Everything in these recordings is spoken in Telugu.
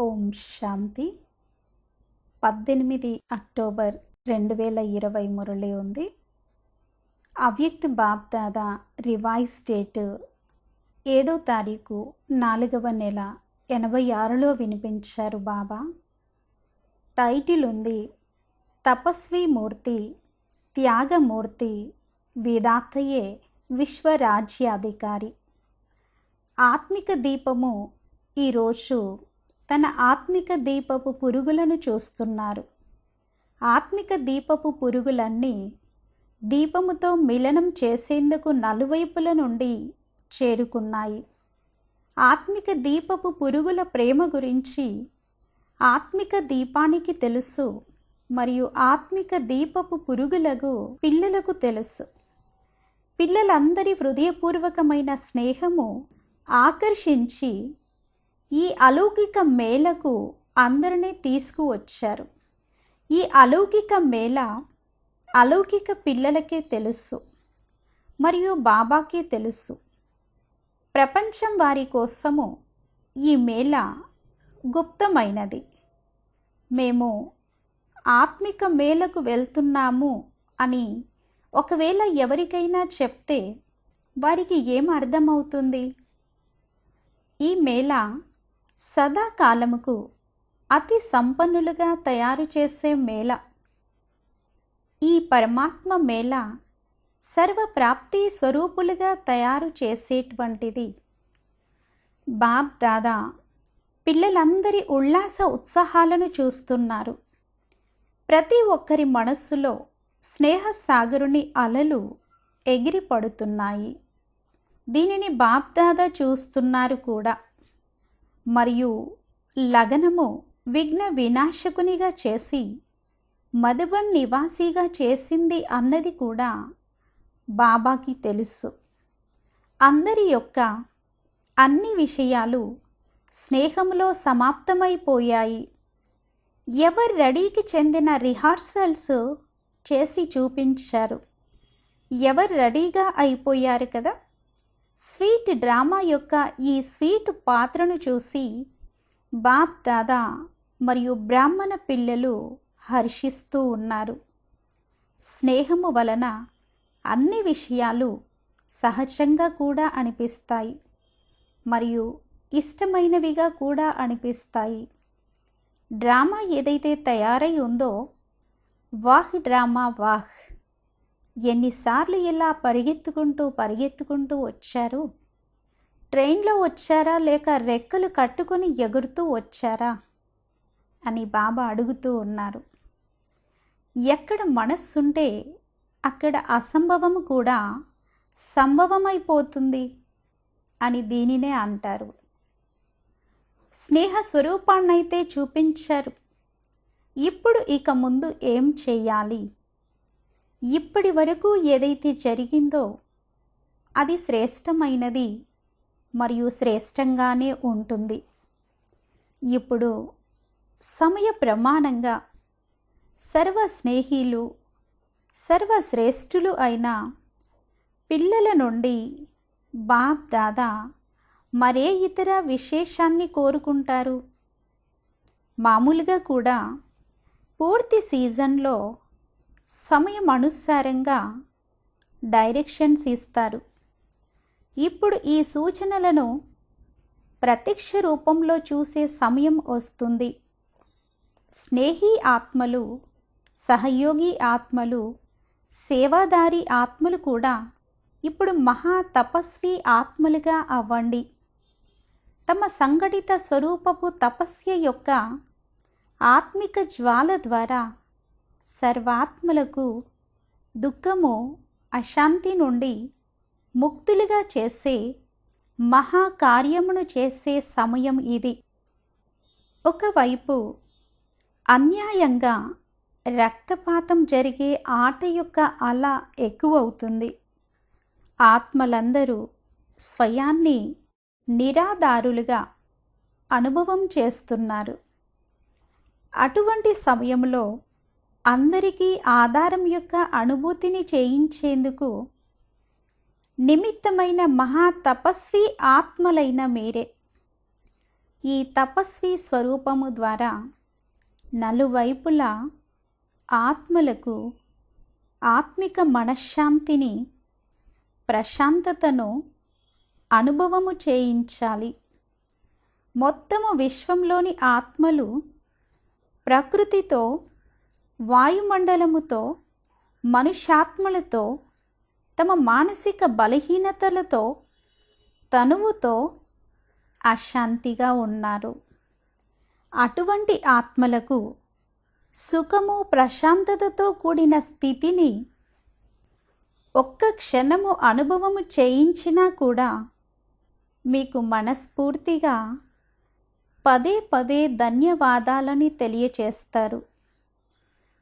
ఓం శాంతి. పద్దెనిమిది అక్టోబర్ రెండు వేల ఇరవై మురళి ఉంది. అవ్యక్త బాబ్దాదా రివైజ్ డేట్ ఏడో తారీఖు నాలుగవ నెల ఎనభై ఆరులో వినిపించారు బాబా. టైటిల్ ఉంది తపస్వి మూర్తి త్యాగమూర్తి వేదాత్తయే విశ్వరాజ్యాధికారి. ఆత్మిక దీపము ఈరోజు తన ఆత్మిక దీపపు పురుగులను చూస్తున్నారు. ఆత్మిక దీపపు పురుగులన్నీ దీపముతో మిలనం చేసేందుకు నలువైపుల నుండి చేరుకున్నాయి. ఆత్మిక దీపపు పురుగుల ప్రేమ గురించి ఆత్మిక దీపానికి తెలుసు మరియు ఆత్మిక దీపపు పురుగులకు పిల్లలకు తెలుసు. పిల్లలందరి హృదయపూర్వకమైన స్నేహము ఆకర్షించి ఈ అలౌకిక మేళకు అందరినీ తీసుకువచ్చారు. ఈ అలౌకిక మేళ అలౌకిక పిల్లలకే తెలుసు మరియు బాబాకే తెలుసు. ప్రపంచం వారి కోసము ఈ మేళ గుప్తమైనది. మేము ఆత్మిక మేళకు వెళ్తున్నాము అని ఒకవేళ ఎవరికైనా చెప్తే వారికి ఏం అర్థమవుతుంది? ఈ మేళ సదాకాలముకు అతి సంపన్నులుగా తయారు చేసే మేళ. ఈ పరమాత్మ మేళ సర్వప్రాప్తి స్వరూపులుగా తయారు చేసేటువంటిది. బాబ్ దాదా పిల్లలందరి ఉల్లాస ఉత్సాహాలను చూస్తున్నారు. ప్రతి ఒక్కరి మనస్సులో స్నేహసాగరుని అలలు ఎగిరి పడుతున్నాయి దీనిని బాబ్దాదా చూస్తున్నారు కూడా. మరియు లగనము విఘ్న వినాశకునిగా చేసి మధుబన్ నివాసిగా చేసింది అన్నది కూడా బాబాకి తెలుసు. అందరి యొక్క అన్ని విషయాలు స్నేహంలో సమాప్తమైపోయాయి. ఎవరు రెడీకి చెందిన రిహార్సల్స్ చేసి చూపించారు. ఎవరు రెడీగా అయిపోయారు కదా? స్వీట్ డ్రామా యొక్క ఈ స్వీట్ పాత్రను చూసి బాప్ దాదా మరియు బ్రాహ్మణ పిల్లలు హర్షిస్తూ ఉన్నారు. స్నేహము వలన అన్ని విషయాలు సహజంగా కూడా అనిపిస్తాయి మరియు ఇష్టమైనవిగా కూడా అనిపిస్తాయి. డ్రామా ఏదైతే తయారై ఉందో వాహ్ డ్రామా వాహ్. ఎన్నిసార్లు ఇలా పరిగెత్తుకుంటూ పరిగెత్తుకుంటూ వచ్చారు? ట్రైన్లో వచ్చారా? లేక రెక్కలు కట్టుకొని ఎగురుతూ వచ్చారా? అని బాబా అడుగుతూ ఉన్నారు. ఎక్కడ మనస్సుంటే అక్కడ అసంభవము కూడా సంభవమైపోతుంది అని దీనినే అంటారు. స్నేహ స్వరూపాన్నైతే చూపించారు. ఇప్పుడు ఇక ముందు ఏం చేయాలి ఇప్పటి వరకు ఏదైతే జరిగిందో అది శ్రేష్టమైనది మరియు శ్రేష్టంగానే ఉంటుంది. ఇప్పుడు సమయ ప్రమాణంగా సర్వ స్నేహిలు సర్వశ్రేష్ఠులు అయిన పిల్లల నుండి బాప్ దాదా మరే ఇతర విశేషాన్ని కోరుకుంటారు? మామూలుగా కూడా పూర్తి సీజన్లో సమయం అనుసారంగా డైరెక్షన్స్ ఇస్తారు. ఇప్పుడు ఈ సూచనలను ప్రత్యక్ష రూపంలో చూసే సమయం వస్తుంది. స్నేహి ఆత్మలు సహయోగి ఆత్మలు సేవాదారి ఆత్మలు కూడా ఇప్పుడు మహా తపస్వి ఆత్మలుగా అవ్వండి. తమ సంఘటిత స్వరూపపు తపస్య యొక్క ఆత్మిక జ్వాల ద్వారా సర్వాత్మలకు దుఃఖము అశాంతి నుండి ముక్తులుగా చేసే మహాకార్యమును చేసే సమయం ఇది. ఒకవైపు అన్యాయంగా రక్తపాతం జరిగే ఆట యొక్క అల ఎక్కువవుతుంది. ఆత్మలందరూ స్వయాన్ని నిరాధారులుగా అనుభవం చేస్తున్నారు. అటువంటి సమయంలో అందరికీ ఆధారం యొక్క అనుభూతిని చేయించేందుకు నిమిత్తమైన మహా తపస్వి ఆత్మలైన మీరే. ఈ తపస్వి స్వరూపము ద్వారా నలువైపులా ఆత్మలకు ఆత్మిక మనశ్శాంతిని ప్రశాంతతను అనుభవము చేయించాలి. మొత్తము విశ్వంలోని ఆత్మలు ప్రకృతితో వాయుమండలముతో మనుష్యాత్మలతో తమ మానసిక బలహీనతలతో తనువుతో అశాంతిగా ఉన్నారు. అటువంటి ఆత్మలకు సుఖము ప్రశాంతతతో కూడిన స్థితిని ఒక్క క్షణము అనుభవము చేయించినా కూడా మీకు మనస్ఫూర్తిగా పదే పదే ధన్యవాదాలని తెలియచేస్తారు.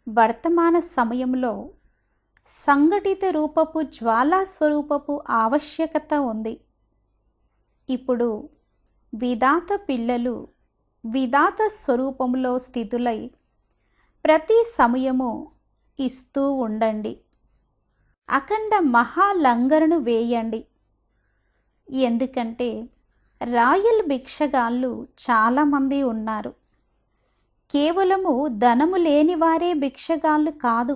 వర్తమాన సమయంలో సంఘటిత రూపపు జ్వాలా స్వరూపపు ఆవశ్యకత ఉంది. ఇప్పుడు విధాత పిల్లలు విధాత స్వరూపంలో స్థితులై ప్రతి సమయము ఇస్తూ ఉండండి. అఖండ మహాలంగరను వేయండి. ఎందుకంటే రాయల్ భిక్షగాళ్ళు చాలామంది ఉన్నారు. కేవలము ధనము లేనివారే భిక్షగాళ్ళు కాదు.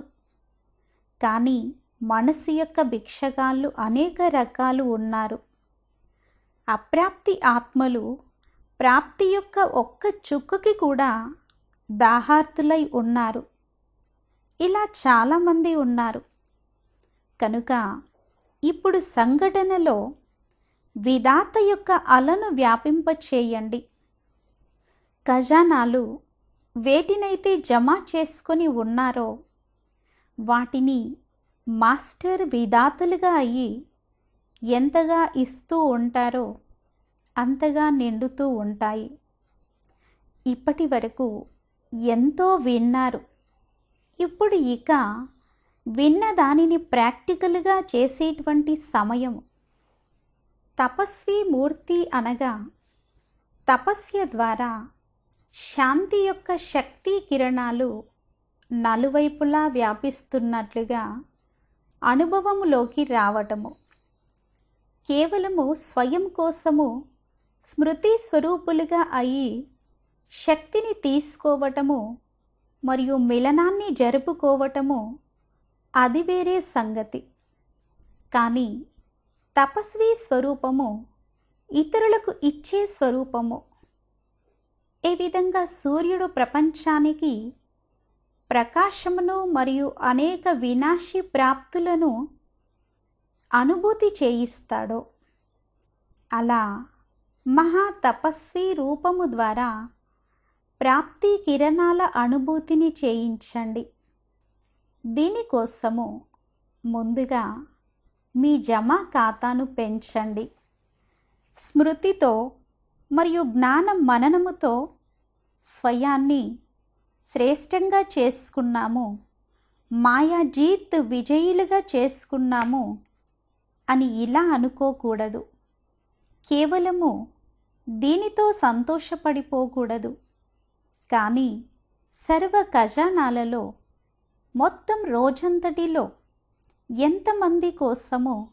కానీ మనసు యొక్క భిక్షగాళ్ళు అనేక రకాలు ఉన్నారు. అప్రాప్తి ఆత్మలు ప్రాప్తి యొక్క ఒక్క చుక్కకి కూడా దాహార్తులై ఉన్నారు. ఇలా చాలామంది ఉన్నారు. కనుక ఇప్పుడు సంఘటనలో విధాత యొక్క అలను వ్యాపింపచేయండి. ఖజానాలు వేటినైతే జమ చేసుకొని ఉన్నారో వాటిని మాస్టర్ విధాతలుగా అయ్యి ఎంతగా ఇస్తూ ఉంటారో అంతగా నిండుతూ ఉంటాయి. ఇప్పటి వరకు ఎంతో విన్నారు. ఇప్పుడు ఇక విన్న దానిని ప్రాక్టికల్గా చేసేటువంటి సమయం. తపస్వి మూర్తి అనగా తపస్య ద్వారా శాంతి యొక్క శక్తి కిరణాలు నలువైపులా వ్యాపిస్తున్నట్లుగా అనుభవములోకి రావటము. కేవలము స్వయం కోసము స్మృతి స్వరూపులుగా అయి శక్తిని తీసుకోవటము మరియు మిలనాన్ని జరుపుకోవటము అది వేరే సంగతి. కానీ తపస్వి స్వరూపము ఇతరులకు ఇచ్చే స్వరూపము. ఈ విధంగా సూర్యుడు ప్రపంచానికి ప్రకాశమును మరియు అనేక వినాశి ప్రాప్తులను అనుభూతి చేయిస్తాడో? అలా మహా తపస్వి రూపము ద్వారా ప్రాప్తి కిరణాల అనుభూతిని చేయించండి. దీనికోసము ముందుగా మీ జమా ఖాతాను పెంచండి. స్మృతితో మరియు జ్ఞాన మననముతో స్వయాన్ని శ్రేష్టంగా చేసుకున్నాము. మాయాజీత్ విజయులుగా చేసుకున్నాము అని ఇలా అనుకోకూడదు. కేవలము దీనితో సంతోషపడిపోకూడదు. కానీ సర్వ ఖజానాలలో మొత్తం రోజంతటిలో ఎంతమంది కోసమో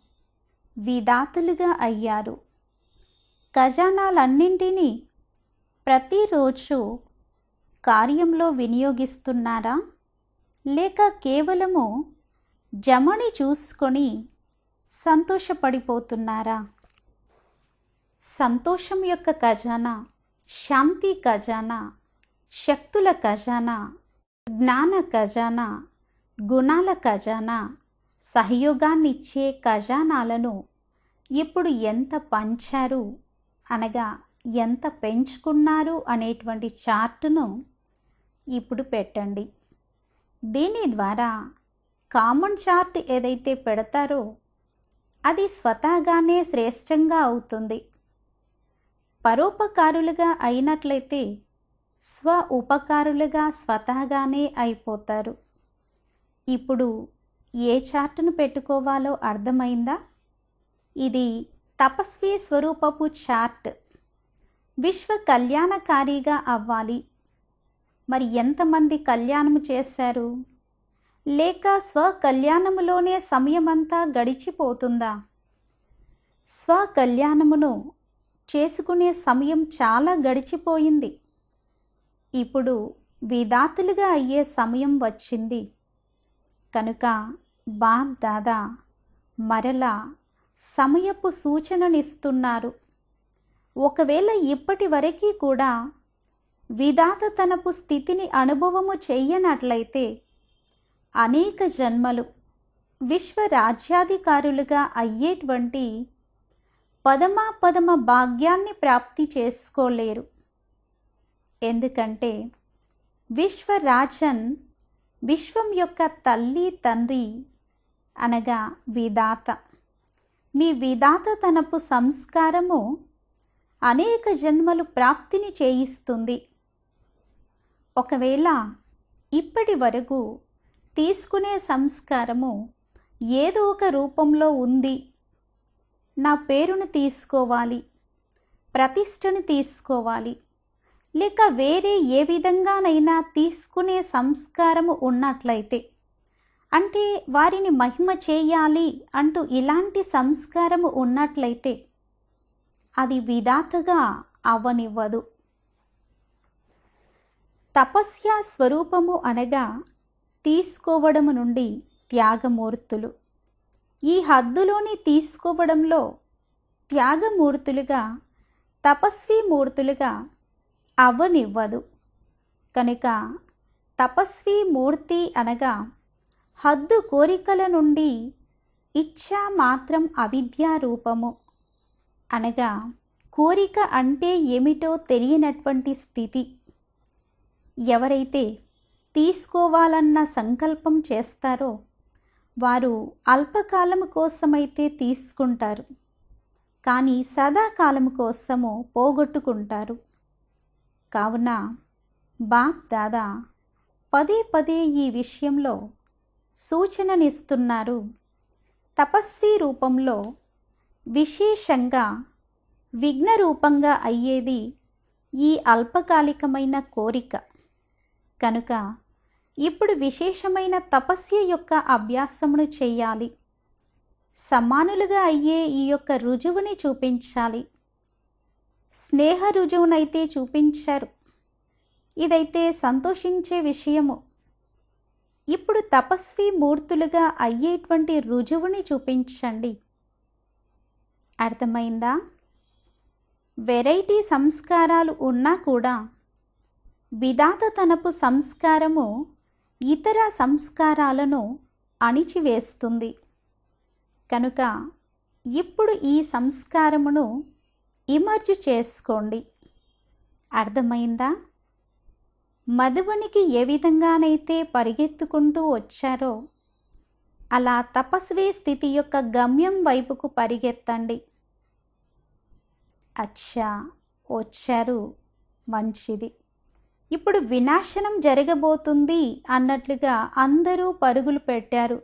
విధాతులుగా అయ్యారు. ఖజానాలన్నింటినీ ప్రతిరోజు కార్యంలో వినియోగిస్తున్నారా? లేక కేవలము జమని చూసుకొని సంతోషపడిపోతున్నారా? సంతోషం యొక్క ఖజానా శాంతి ఖజానా శక్తుల ఖజానా జ్ఞాన ఖజానా గుణాల ఖజానా సహయోగాన్నిచ్చే ఖజానాలను ఇప్పుడు ఎంత పంచారు? అనగా ఎంత పెంచుకున్నారు అనేటువంటి చార్టును ఇప్పుడు పెట్టండి. దీని ద్వారా కామన్ చార్ట్ ఏదైతే పెడతారో అది స్వతహాగానే శ్రేష్టంగా అవుతుంది. పరోపకారులుగా అయినట్లయితే స్వ ఉపకారులుగా స్వతహాగానే అయిపోతారు. ఇప్పుడు ఏ చార్టును పెట్టుకోవాలో అర్థమైందా? ఇది తపస్వి స్వరూపపు చార్ట్. విశ్వ కళ్యాణకారిగా అవ్వాలి. మరి ఎంతమంది కళ్యాణము చేశారు? లేక స్వ కళ్యాణములోనే సమయమంతా గడిచిపోతుందా? స్వకళ్యాణమును చేసుకునే సమయం చాలా గడిచిపోయింది. ఇప్పుడు విధాతులుగా అయ్యే సమయం వచ్చింది. కనుక బాప్ దాదా మరలా సమయపు సూచననిస్తున్నారు. ఒకవేళ ఇప్పటి వరకు కూడా విధాత తనపు స్థితిని అనుభవము చెయ్యనట్లయితే అనేక జన్మలు విశ్వ రాజ్యాధికారులుగా అయ్యేటువంటి పదమ పదమ భాగ్యాన్ని ప్రాప్తి చేసుకోలేరు. ఎందుకంటే విశ్వరాజన్ విశ్వం యొక్క తల్లి తండ్రి అనగా విధాత. మీ విధాత తనపు సంస్కారము అనేక జన్మలు ప్రాప్తిని చేయిస్తుంది. ఒకవేళ ఇప్పటి వరకు తీసుకునే సంస్కారము ఏదో ఒక రూపంలో ఉంది. నా పేరును తీసుకోవాలి ప్రతిష్టను తీసుకోవాలి లేక వేరే ఏ విధంగానైనా తీసుకునే సంస్కారము ఉన్నట్లయితే అంటే వారిని మహిమ చేయాలి అంటూ ఇలాంటి సంస్కారము ఉన్నట్లయితే అది విధాతగా అవ్వనివ్వదు తపస్య స్వరూపము అనగా తీసుకోవడము నుండి త్యాగమూర్తులు. ఈ హద్దులోని తీసుకోవడంలో త్యాగమూర్తులుగా తపస్వి మూర్తులుగా అవ్వనివ్వదు కనుక తపస్వి మూర్తి అనగా హద్దు కోరికల నుండి ఇచ్ఛా మాత్రం అవిద్యా రూపము. అనగా కోరిక అంటే ఏమిటో తెలియనటువంటి స్థితి. ఎవరైతే తీసుకోవాలన్న సంకల్పం చేస్తారో వారు అల్పకాలం కోసమైతే తీసుకుంటారు. కానీ సదాకాలం కోసము పోగొట్టుకుంటారు. కావున బాప్ దాదా పదే పదే ఈ విషయంలో సూచననిస్తున్నారు. తపస్వి రూపంలో విశేషంగా విఘ్న రూపంగా అయ్యేది ఈ అల్పకాలికమైన కోరిక. కనుక ఇప్పుడు విశేషమైన తపస్య యొక్క అభ్యాసమును చేయాలి. సమానులుగా అయ్యే ఈ యొక్క రుజువుని చూపించాలి. స్నేహ రుజువునైతే చూపించారు. ఇదైతే సంతోషించే విషయము. ఇప్పుడు తపస్వి మూర్తులుగా అయ్యేటువంటి రుజువుని చూపించండి. అర్థమైందా? వెరైటీ సంస్కారాలు ఉన్నా కూడా విధాత తనపు సంస్కారము ఇతర సంస్కారాలను అణిచివేస్తుంది. కనుక ఇప్పుడు ఈ సంస్కారమును ఇమర్జ్ చేసుకోండి. అర్థమైందా? మధువునికి ఏ విధంగానైతే పరిగెత్తుకుంటూ వచ్చారో అలా తపస్వి స్థితి యొక్క గమ్యం వైపుకు పరిగెత్తండి. అచ్చా వచ్చారు మంచిది. ఇప్పుడు వినాశనం జరగబోతుంది అన్నట్లుగా అందరూ పరుగులు పెట్టారు.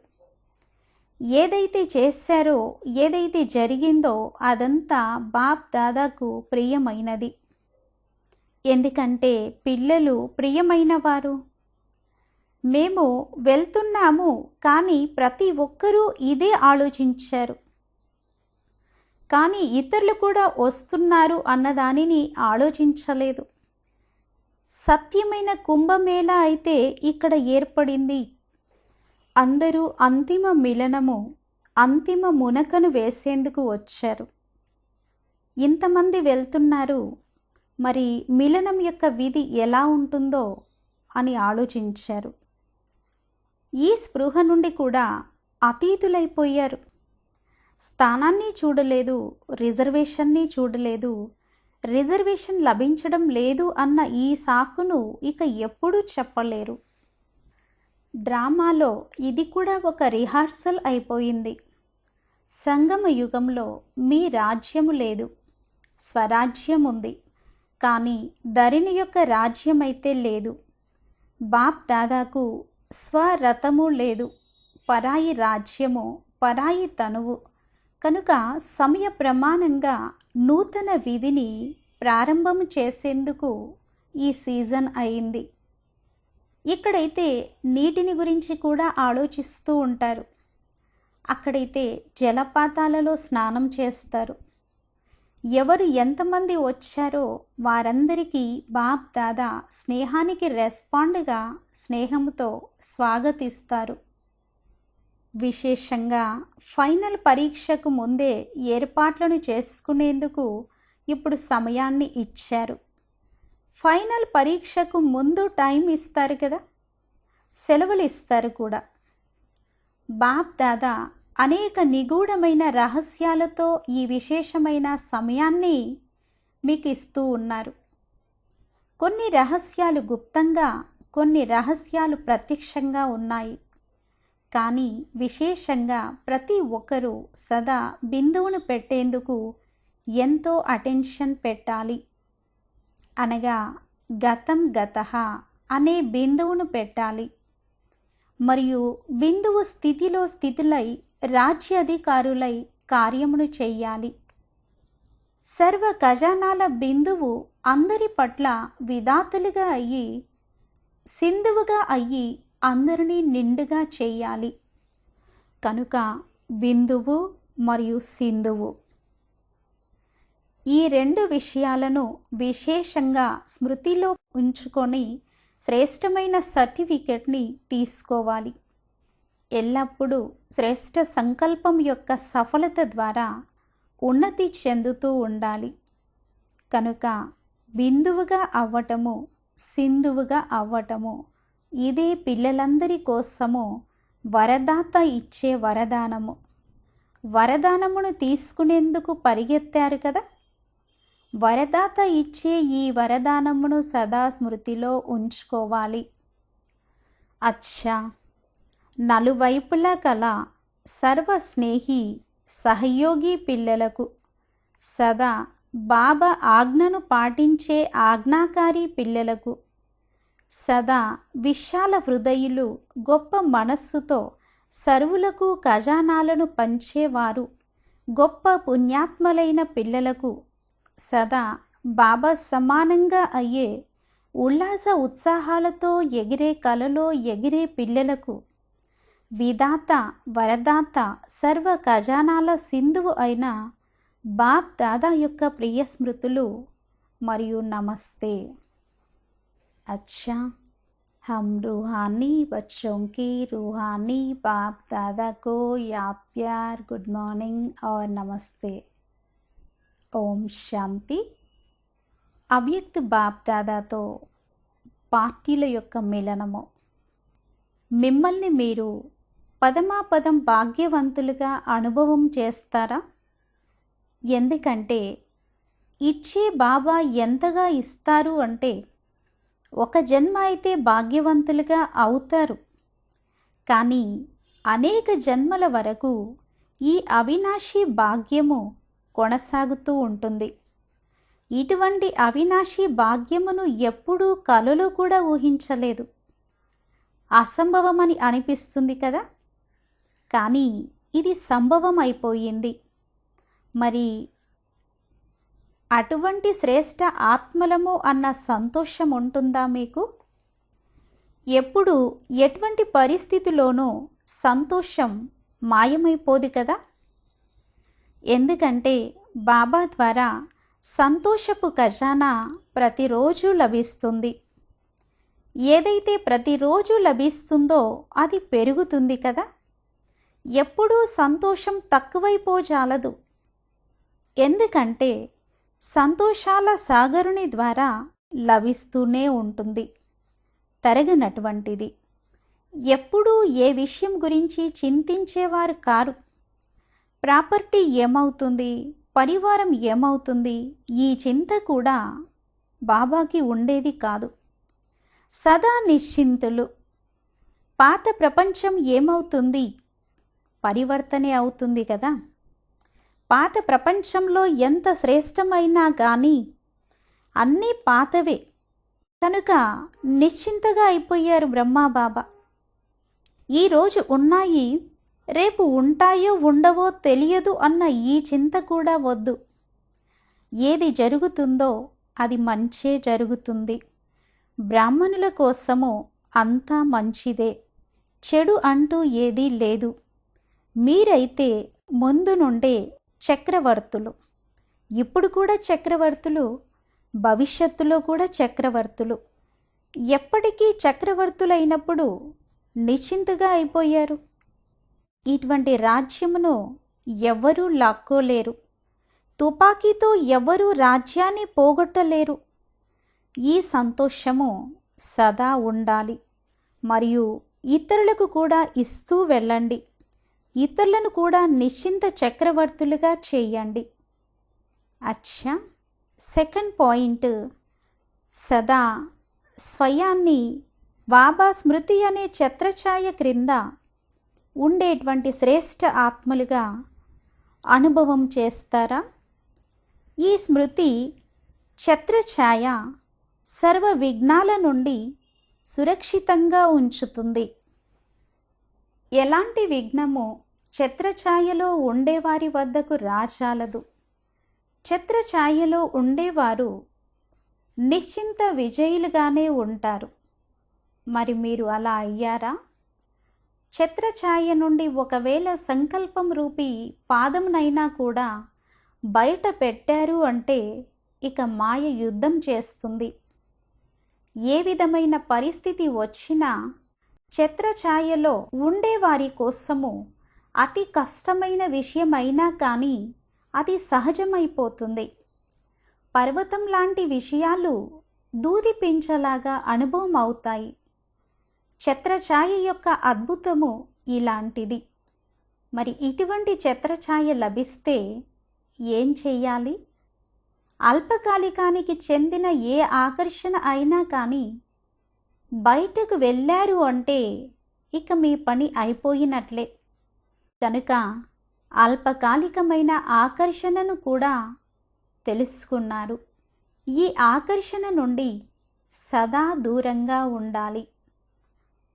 ఏదైతే చేశారో ఏదైతే జరిగిందో అదంతా బాప్ దాదాకు ప్రియమైనది. ఎందుకంటే పిల్లలు ప్రియమైన వారు మేము వెళ్తున్నాము కానీ ప్రతి ఒక్కరూ ఇదే ఆలోచించారు. కానీ ఇతరులు కూడా వస్తున్నారు అన్నదానిని ఆలోచించలేదు. సత్యమైన కుంభమేళ అయితే ఇక్కడ ఏర్పడింది. అందరూ అంతిమ మిలనము అంతిమ మునకను వేసేందుకు వచ్చారు. ఇంతమంది వెళ్తున్నారు మరి మిలనం యొక్క విధి ఎలా ఉంటుందో అని ఆలోచించారు. ఈ స్పృహ నుండి కూడా అతీతులైపోయారు. స్థానాన్ని చూడలేదు రిజర్వేషన్ని చూడలేదు రిజర్వేషన్ లభించడం లేదు అన్న ఈ సాకును ఇక ఎప్పుడూ చెప్పలేరు. డ్రామాలో ఇది కూడా ఒక రిహార్సల్ అయిపోయింది. సంగమ యుగంలో మీ రాజ్యము లేదు స్వరాజ్యం ఉంది కానీ ధరిణి యొక్క రాజ్యమైతే లేదు. బాప్ దాదాకు స్వరథము లేదు. పరాయి రాజ్యము పరాయి తనువు. కనుక సమయ ప్రమాణంగా నూతన విధిని ప్రారంభం చేసేందుకు ఈ సీజన్ అయింది. ఇక్కడైతే నీటిని గురించి కూడా ఆలోచిస్తూ ఉంటారు. అక్కడైతే జలపాతాలలో స్నానం చేస్తారు. ఎవరు ఎంతమంది వచ్చారో వారందరికీ బాప్ దాదా స్నేహానికి రెస్పాండ్గా స్నేహంతో స్వాగతిస్తారు. విశేషంగా ఫైనల్ పరీక్షకు ముందే ఏర్పాట్లను చేసుకునేందుకు ఇప్పుడు సమయాన్ని ఇచ్చారు. ఫైనల్ పరీక్షకు ముందు టైం ఇస్తారు కదా? సెలవులు ఇస్తారు కూడా. బాప్ దాదా అనేక నిగూఢమైన రహస్యాలతో ఈ విశేషమైన సమయాన్ని మీకు ఇస్తూ ఉన్నారు. కొన్ని రహస్యాలు గుప్తంగా కొన్ని రహస్యాలు ప్రత్యక్షంగా ఉన్నాయి. కానీ విశేషంగా ప్రతి ఒక్కరూ సదా బిందువును పెట్టేందుకు ఎంతో అటెన్షన్ పెట్టాలి. అనగా గతం గత అనే బిందువును పెట్టాలి. మరియు బిందువు స్థితిలో స్థితులై రాజ్యాధికారులై కార్యమును చెయ్యాలి. సర్వ ఖజానాల బిందువు అందరి పట్ల విధాతలుగా అయ్యి సింధువుగా అయ్యి అందరినీ నిండుగా చేయాలి కనుక బిందువు మరియు సింధువు. ఈ రెండు విషయాలను విశేషంగా స్మృతిలో ఉంచుకొని శ్రేష్టమైన సర్టిఫికెట్ని తీసుకోవాలి. ఎల్లప్పుడూ శ్రేష్ట సంకల్పం యొక్క సఫలత ద్వారా ఉన్నతి చెందుతూ ఉండాలి. కనుక బిందువుగా అవ్వటము సింధువుగా అవ్వటము ఇదే పిల్లలందరి కోసము వరదాత ఇచ్చే వరదానము. వరదానమును తీసుకునేందుకు పరిగెత్తారు కదా? వరదాత ఇచ్చే ఈ వరదానమును సదా స్మృతిలో ఉంచుకోవాలి. అచ్చా! నలువైపులా కల సర్వ స్నేహి సహయోగి పిల్లలకు. సదా బాబా ఆజ్ఞను పాటించే ఆజ్ఞాకారి పిల్లలకు. సదా విశాల హృదయులు గొప్ప మనస్సుతో సరువులకు ఖజానాలను పంచేవారు. గొప్ప పుణ్యాత్మలైన పిల్లలకు. సదా బాబా సమానంగా అయ్యే ఉల్లాస ఉత్సాహాలతో ఎగిరే కలలో ఎగిరే పిల్లలకు. విధాత వరదాత సర్వ ఖజానాల సింధువు అయిన బాప్ దాదా యొక్క ప్రియ స్మృతులు మరియు నమస్తే अच्छा हम रूहानी बच्चों की रूहानी बाप दादा को याद प्यार गुड मॉर्निंग और नमस्ते ఓం శాంతి అవ్యక్త బాప్ దాదాతో పార్టీల యొక్క మిలనము మిమ్మల్ని మీరు పదమాపదం భాగ్యవంతులుగా అనుభవం చేస్తారా? ఎందుకంటే ఇచ్చే బాబా ఎంతగా ఇస్తారు అంటే ఒక జన్మ అయితే భాగ్యవంతులుగా అవుతారు. కానీ అనేక జన్మల వరకు ఈ అవినాశి భాగ్యము కొనసాగుతూ ఉంటుంది. ఇటువంటి అవినాశి భాగ్యమును ఎప్పుడూ కలలో కూడా ఊహించలేదు. అసంభవమని అనిపిస్తుంది కదా? కానీ ఇది సంభవం అయిపోయింది మరి అటువంటి శ్రేష్ట ఆత్మలము అన్న సంతోషం ఉంటుందా మీకు? ఎప్పుడు ఎటువంటి పరిస్థితిలోనూ సంతోషం మాయమైపోదు కదా. ఎందుకంటే బాబా ద్వారా సంతోషపు ఖజానా ప్రతిరోజు లభిస్తుంది. ఏదైతే ప్రతిరోజు లభిస్తుందో అది పెరుగుతుంది కదా. ఎప్పుడూ సంతోషం తక్కువైపోజాలదు ఎందుకంటే సంతోషాల సాగరుని ద్వారా లభిస్తూనే ఉంటుంది. తరగనటువంటిది. ఎప్పుడూ ఏ విషయం గురించి చింతించేవారు కారు. ప్రాపర్టీ ఏమవుతుంది? పరివారం ఏమవుతుంది? ఈ చింత కూడా బాబాకి ఉండేది కాదు. సదా నిశ్చింతులు. పాత ప్రపంచం ఏమవుతుంది? పరివర్తనే అవుతుంది కదా? పాత ప్రపంచంలో ఎంత శ్రేష్టమైనా కానీ అన్నీ పాతవే. కనుక నిశ్చింతగా అయిపోయారు బ్రహ్మాబాబా. ఈరోజు ఉన్నాయి రేపు ఉంటాయో ఉండవో తెలియదు అన్న ఈ చింత కూడా వద్దు. ఏది జరుగుతుందో అది మంచే జరుగుతుంది. బ్రాహ్మణుల కోసము అంతా మంచిదే. చెడు అంటూ ఏదీ లేదు. మీరైతే ముందు నుండే చక్రవర్తులు. ఇప్పుడు కూడా చక్రవర్తులు భవిష్యత్తులో కూడా చక్రవర్తులు. ఎప్పటికీ చక్రవర్తులైనప్పుడు నిశ్చింతగా అయిపోయారు. ఇటువంటి రాజ్యమును ఎవ్వరూ లాక్కోలేరు. తుపాకీతో ఎవ్వరూ రాజ్యాన్ని పోగొట్టలేరు. ఈ సంతోషము సదా ఉండాలి. మరియు ఇతరులకు కూడా ఇస్తూ వెళ్ళండి. ఇతరులను కూడా నిశ్చింత చక్రవర్తులుగా చేయండి. అచ్చా! Second point. సదా స్వయాన్ని బాబా స్మృతి అనే ఛత్రఛాయ క్రింద ఉండేటువంటి శ్రేష్ఠ ఆత్మలుగా అనుభవం చేస్తారా? ఈ స్మృతి ఛత్రఛాయ సర్వ విఘ్నాల నుండి సురక్షితంగా ఉంచుతుంది. ఎలాంటి విఘ్నము ఛత్రఛాయలో ఉండేవారి వద్దకు రాచాలదు ఛత్రఛాయలో ఉండేవారు నిశ్చింత విజయులుగానే ఉంటారు. మరి మీరు అలా అయ్యారా? ఛత్రఛాయ నుండి ఒకవేళ సంకల్పం రూపి పాదమునైనా కూడా బయట పెట్టారు అంటే ఇక మాయ యుద్ధం చేస్తుంది. ఏ విధమైన పరిస్థితి వచ్చినా ఛత్రఛాయలో ఉండేవారి కోసము అతి కష్టమైన విషయమైనా కానీ అది సహజమైపోతుంది. పర్వతం లాంటి విషయాలు దూది పించలాగా అనుభవం అవుతాయి ఛత్రఛాయ యొక్క అద్భుతము ఇలాంటిది. మరి ఇటువంటి ఛత్రఛాయ లభిస్తే ఏం చేయాలి? అల్పకాలికానికి చెందిన ఏ ఆకర్షణ అయినా కానీ బయటకు వెళ్ళారు అంటే ఇక మీ పని అయిపోయినట్లే. కనుక అల్పకాలికమైన ఆకర్షణను కూడా తెలుసుకున్నారు. ఈ ఆకర్షణ నుండి సదా దూరంగా ఉండాలి.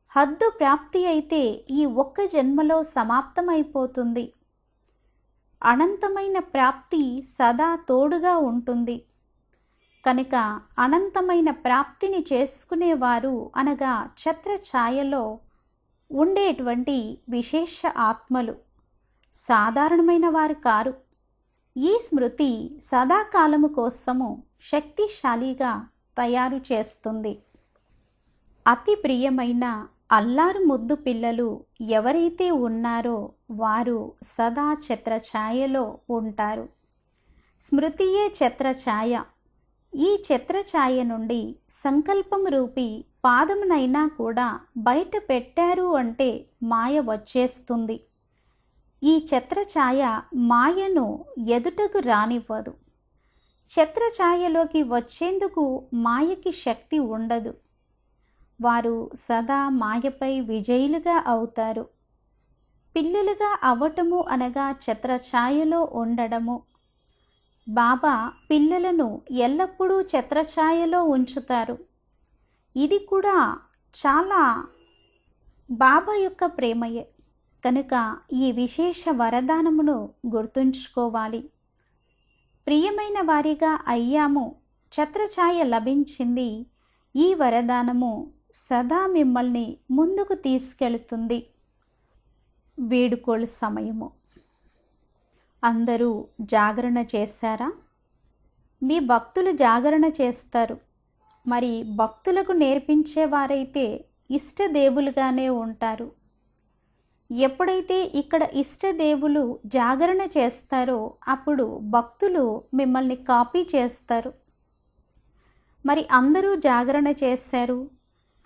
హద్దు ప్రాప్తి అయితే ఈ ఒక్క జన్మలో సమాప్తమైపోతుంది. అనంతమైన ప్రాప్తి సదా తోడుగా ఉంటుంది. కనుక అనంతమైన ప్రాప్తిని చేసుకునేవారు అనగా ఛత్రఛాయలో ఉండేటువంటి విశేష ఆత్మలు. సాధారణమైన వారు కారు. ఈ స్మృతి సదాకాలము కోసము శక్తిశాలిగా తయారు చేస్తుంది. అతి ప్రియమైన అల్లారు ముద్దు పిల్లలు ఎవరైతే ఉన్నారో వారు సదా ఛత్రఛాయలో ఉంటారు. స్మృతియే ఛత్రఛాయ ఈ చిత్రఛాయ నుండి సంకల్పం రూపి పాదమునైనా కూడా బయట పెట్టారు అంటే మాయ వచ్చేస్తుంది. ఈ చిత్రఛాయ మాయను ఎదుటకు రానివ్వదు. చిత్రఛాయలోకి వచ్చేందుకు మాయకి శక్తి ఉండదు. వారు సదా మాయపై విజయులుగా అవుతారు. పిల్లులుగా అవ్వటము అనగా చిత్రఛాయలో ఉండడము. బాబా పిల్లలను ఎల్లప్పుడూ ఛత్రఛాయలో ఉంచుతారు. ఇది కూడా చాలా బాబా యొక్క ప్రేమయే. కనుక ఈ విశేష వరదానమును గుర్తుంచుకోవాలి. ప్రియమైన వారిగా అయ్యాము. ఛత్రఛాయ లభించింది. ఈ వరదానము సదా మిమ్మల్ని ముందుకు తీసుకెళుతుంది. వేడుకోలు సమయము. అందరూ జాగరణ చేశారా? మీ భక్తులు జాగరణ చేస్తారు. మరి భక్తులకు నేర్పించేవారైతే ఇష్టదేవులుగానే ఉంటారు. ఎప్పుడైతే ఇక్కడ ఇష్టదేవులు జాగరణ చేస్తారో అప్పుడు భక్తులు మిమ్మల్ని కాపీ చేస్తారు. మరి అందరూ జాగరణ చేశారు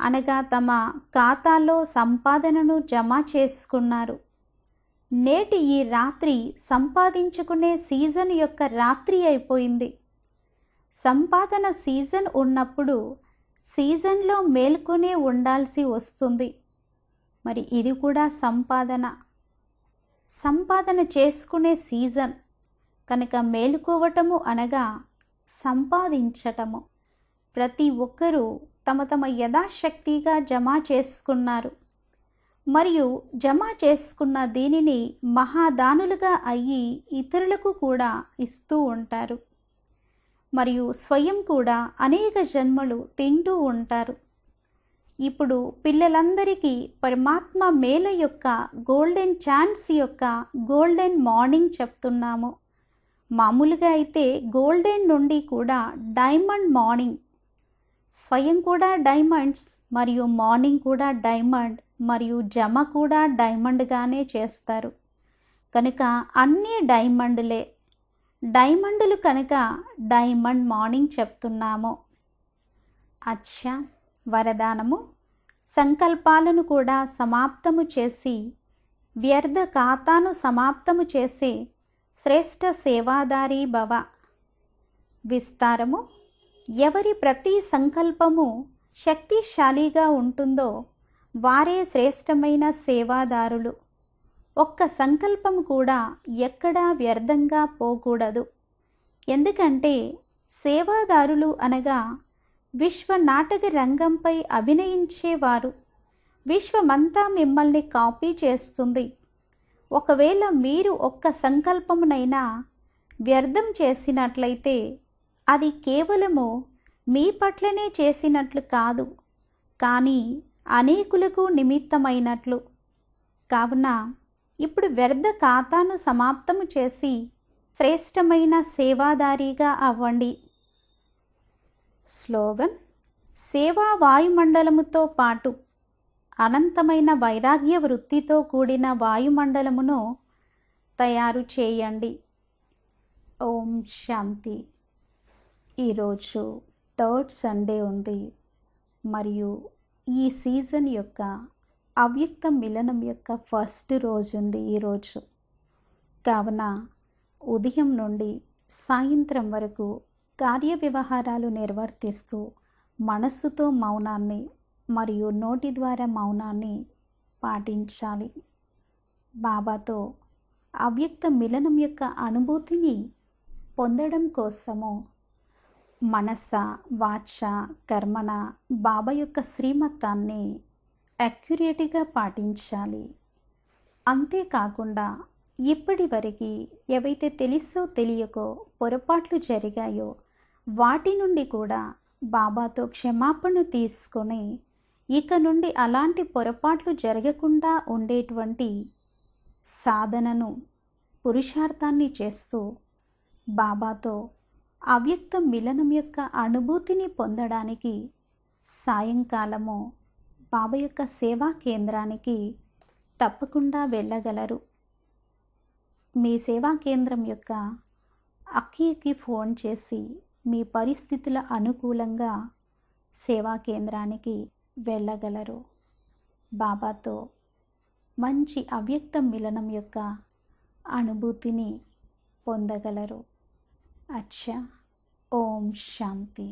అనగా తమ ఖాతాలో సంపాదనను జమ చేసుకున్నారు. నేటి ఈ రాత్రి సంపాదించుకునే సీజన్ యొక్క రాత్రి అయిపోయింది. సంపాదన సీజన్ ఉన్నప్పుడు సీజన్లో మేల్కొనే ఉండాల్సి వస్తుంది. మరి ఇది కూడా సంపాదన. సంపాదన చేసుకునే సీజన్. కనుక మేలుకోవటము అనగా సంపాదించటము. ప్రతి ఒక్కరూ తమ తమ యథాశక్తిగా జమ చేసుకున్నారు. మరియు జమ చేసుకున్న దీనిని మహాదానులుగా అయ్యి ఇతరులకు కూడా ఇస్తూ ఉంటారు. మరియు స్వయం కూడా అనేక జన్మలు తింటూ ఉంటారు. ఇప్పుడు పిల్లలందరికీ పరమాత్మ మేల యొక్క గోల్డెన్ ఛాన్స్ యొక్క గోల్డెన్ మార్నింగ్ చెప్తున్నాము. మామూలుగా అయితే గోల్డెన్ నుండి కూడా డైమండ్ మార్నింగ్. స్వయం కూడా డైమండ్స్ మరియు మార్నింగ్ కూడా డైమండ్ మరియు జమ కూడా డైమండ్గానే చేస్తారు. కనుక అన్నీ డైమండ్లే. డైమండ్లు కనుక డైమండ్ మార్నింగ్ చెప్తున్నాము. అచ్చా! వరదానము. సంకల్పాలను కూడా సమాప్తము చేసి వ్యర్థ ఖాతాను సమాప్తము చేసే శ్రేష్ఠ సేవాదారి భవ. విస్తారము. ఎవరి ప్రతి సంకల్పము శక్తిశాలిగా ఉంటుందో వారే శ్రేష్టమైన సేవాదారులు. ఒక్క సంకల్పం కూడా ఎక్కడా వ్యర్థంగా పోకూడదు. ఎందుకంటే సేవాదారులు అనగా విశ్వ నాటక రంగంపై అభినయించేవారు. విశ్వమంతా మిమ్మల్ని కాపీ చేస్తుంది. ఒకవేళ మీరు ఒక్క సంకల్పమునైనా వ్యర్థం చేసినట్లయితే అది కేవలము మీ పట్లనే చేసినట్లు కాదు. కానీ అనేకులకు నిమిత్తమైనట్లు. కావున ఇప్పుడు వ్యర్థ ఖాతాను సమాప్తము చేసి శ్రేష్టమైన సేవాదారిగా అవ్వండి. స్లోగన్ సేవా వాయుమండలముతో పాటు అనంతమైన వైరాగ్య వృత్తితో కూడిన వాయుమండలమును తయారు చేయండి. ఓం శాంతి. ఈరోజు థర్డ్ సండే ఉంది. మరియు ఈ సీజన్ యొక్క అవ్యక్త మిలనం యొక్క ఫస్ట్ రోజు ఉంది ఈరోజు కావున ఉదయం నుండి సాయంత్రం వరకు కార్య వ్యవహారాలు నిర్వర్తిస్తూ మనస్సుతో మౌనాన్ని మరియు నోటి ద్వారా మౌనాన్ని పాటించాలి. బాబాతో అవ్యక్త మిలనం యొక్క అనుభూతిని పొందడం కోసము మనస వాచ కర్మణ బాబా యొక్క శ్రీమతాన్ని అక్యురేట్గా పాటించాలి. అంతేకాకుండా ఇప్పటి వరకు ఏవైతే తెలుసో తెలియకో పొరపాట్లు జరిగాయో వాటి నుండి కూడా బాబాతో క్షమాపణ తీసుకొని ఇక నుండి అలాంటి పొరపాట్లు జరగకుండా ఉండేటువంటి సాధనను పురుషార్థాన్ని చేస్తూ బాబాతో అవ్యక్త మిలనం యొక్క అనుభూతిని పొందడానికి సాయంకాలము బాబా యొక్క సేవా కేంద్రానికి తప్పకుండా వెళ్ళగలరు. మీ సేవా కేంద్రం యొక్క అక్కయ్యకి ఫోన్ చేసి మీ పరిస్థితుల అనుకూలంగా సేవా కేంద్రానికి వెళ్ళగలరు. బాబాతో మంచి అవ్యక్త మిలనం యొక్క అనుభూతిని పొందగలరు. అచ్చా ఓం శాంతి